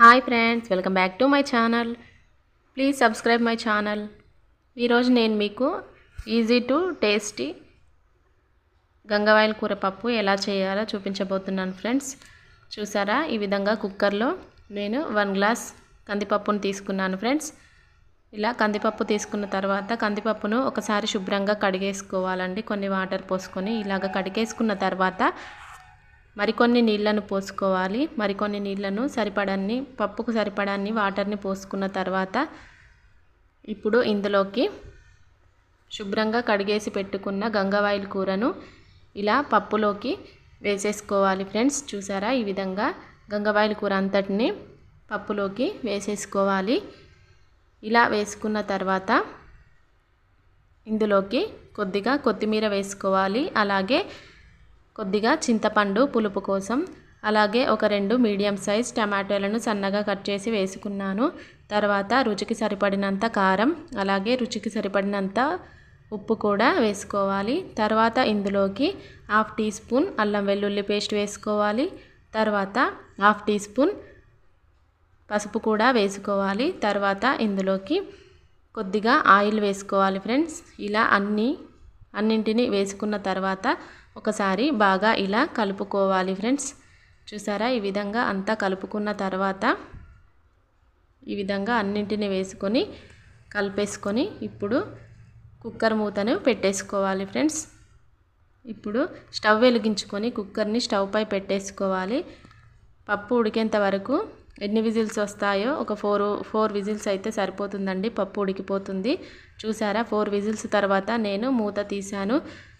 Hi friends welcome back to my channel. Please subscribe my channel. ఈరోజు నేను మీకు easy to tasty గంగవాయిల కూర పప్పు ఎలా చేయాలో చూపించబోతున్నాను ఫ్రెండ్స్. చూసారా? ఈ విధంగా కుక్కర్లో నేను వన్ గ్లాస్ కందిపప్పును తీసుకున్నాను ఫ్రెండ్స్. ఇలా కందిపప్పు తీసుకున్న తర్వాత కందిపప్పును ఒకసారి శుభ్రంగా కడిగేసుకోవాలండి. కొన్ని వాటర్ పోసుకొని ఇలాగ కడిగేసుకున్న తర్వాత మరికొన్ని నీళ్ళను పోసుకోవాలి. మరికొన్ని నీళ్ళను సరిపడాన్ని పప్పుకు సరిపడాన్ని వాటర్ని పోసుకున్న తర్వాత ఇప్పుడు ఇందులోకి శుభ్రంగా కడిగేసి పెట్టుకున్న గంగవాయిల్ కూరను ఇలా పప్పులోకి వేసేసుకోవాలి ఫ్రెండ్స్. చూసారా? ఈ విధంగా గంగవాయిల్ కూర అంతటిని పప్పులోకి వేసేసుకోవాలి. ఇలా వేసుకున్న తర్వాత ఇందులోకి కొద్దిగా కొత్తిమీర వేసుకోవాలి. అలాగే కొద్దిగా చింతపండు పులుపు కోసం అలాగే ఒక రెండు మీడియం సైజ్ టమాటోలను సన్నగా కట్ చేసి వేసుకున్నాను. తర్వాత రుచికి సరిపడినంత కారం అలాగే రుచికి సరిపడినంత ఉప్పు కూడా వేసుకోవాలి. తర్వాత ఇందులోకి హాఫ్ టీ స్పూన్ అల్లం వెల్లుల్లి పేస్ట్ వేసుకోవాలి. తర్వాత హాఫ్ టీ స్పూన్ పసుపు కూడా వేసుకోవాలి. తర్వాత ఇందులోకి కొద్దిగా ఆయిల్ వేసుకోవాలి ఫ్రెండ్స్. ఇలా అన్నీ అన్నింటినీ వేసుకున్న తర్వాత ఒకసారి బాగా ఇలా కలుపుకోవాలి ఫ్రెండ్స్. చూసారా? ఈ విధంగా అంతా కలుపుకున్న తర్వాత ఈ విధంగా అన్నింటిని వేసుకొని కలిపేసుకొని ఇప్పుడు కుక్కర్ మూతను పెట్టేసుకోవాలి ఫ్రెండ్స్. ఇప్పుడు స్టవ్ వెలిగించుకొని కుక్కర్ని స్టవ్పై పెట్టేసుకోవాలి. పప్పు ఉడికేంత వరకు ఎన్ని విజిల్స్ వస్తాయో ఒక ఫోర్ ఫోర్ విజిల్స్ అయితే సరిపోతుందండి. పప్పు ఉడికిపోతుంది. చూసారా? ఫోర్ విజిల్స్ తర్వాత నేను మూత తీశాను.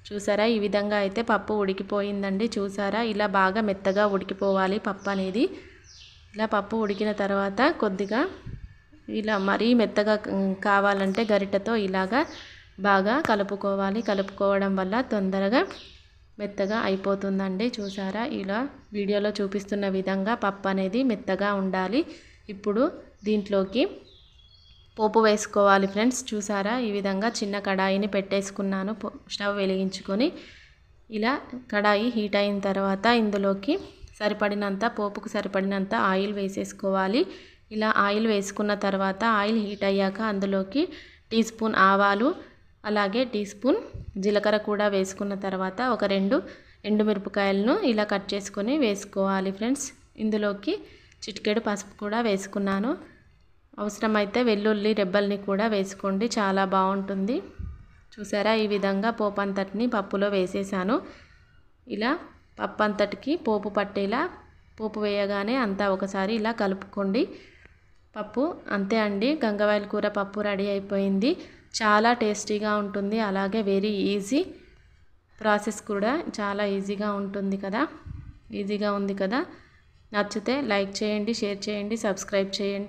చూసారా? ఈ విధంగా అయితే పప్పు ఉడికిపోయిందండి. చూసారా? ఇలా బాగా మెత్తగా ఉడికిపోవాలి పప్పు అనేది. ఇలా పప్పు ఉడికిన తర్వాత కొద్దిగా ఇలా మరీ మెత్తగా కావాలంటే గరిటతో ఇలాగా బాగా కలుపుకోవాలి. కలుపుకోవడం వల్ల తొందరగా మెత్తగా అయిపోతుందండి. చూసారా? ఇలా వీడియోలో చూపిస్తున్న విధంగా పప్పు అనేది మెత్తగా ఉండాలి. ఇప్పుడు దీంట్లోకి పోపు వేసుకోవాలి ఫ్రెండ్స్ చూసారా? ఈ విధంగా చిన్న కడాయిని పెట్టేసుకున్నాను. స్టవ్ వెలిగించుకొని ఇలా కడాయి హీట్ అయిన తర్వాత ఇందులోకి సరిపడినంత పోపుకు సరిపడినంత ఆయిల్ వేసేసుకోవాలి. ఇలా ఆయిల్ వేసుకున్న తర్వాత ఆయిల్ హీట్ అయ్యాక అందులోకి టీ స్పూన్ ఆవాలు అలాగే టీ స్పూన్ జీలకర్ర కూడా వేసుకున్న తర్వాత ఒక రెండు ఎండుమిరపకాయలను ఇలా కట్ చేసుకొని వేసుకోవాలి ఫ్రెండ్స్. ఇందులోకి చిటికెడు పసుపు కూడా వేసుకున్నాను. అవసరమైతే వెల్లుల్లి రెబ్బల్ని కూడా వేసుకోండి. చాలా బాగుంటుంది. చూసారా? ఈ విధంగా పోపు అంతటిని పప్పులో వేసేసాను. ఇలా పప్పు అంతటికి పోపు పట్టేలా పోపు వేయగానే అంతా ఒకసారి ఇలా కలుపుకోండి. పప్పు అంతే అండి. గంగవాయల కూర పప్పు రెడీ అయిపోయింది. చాలా టేస్టీగా ఉంటుంది. అలాగే వెరీ ఈజీ ప్రాసెస్ కూడా చాలా ఈజీగా ఉంటుంది కదా? ఈజీగా ఉంది కదా? నచ్చితే లైక్ చేయండి షేర్ చేయండి సబ్స్క్రైబ్ చేయండి.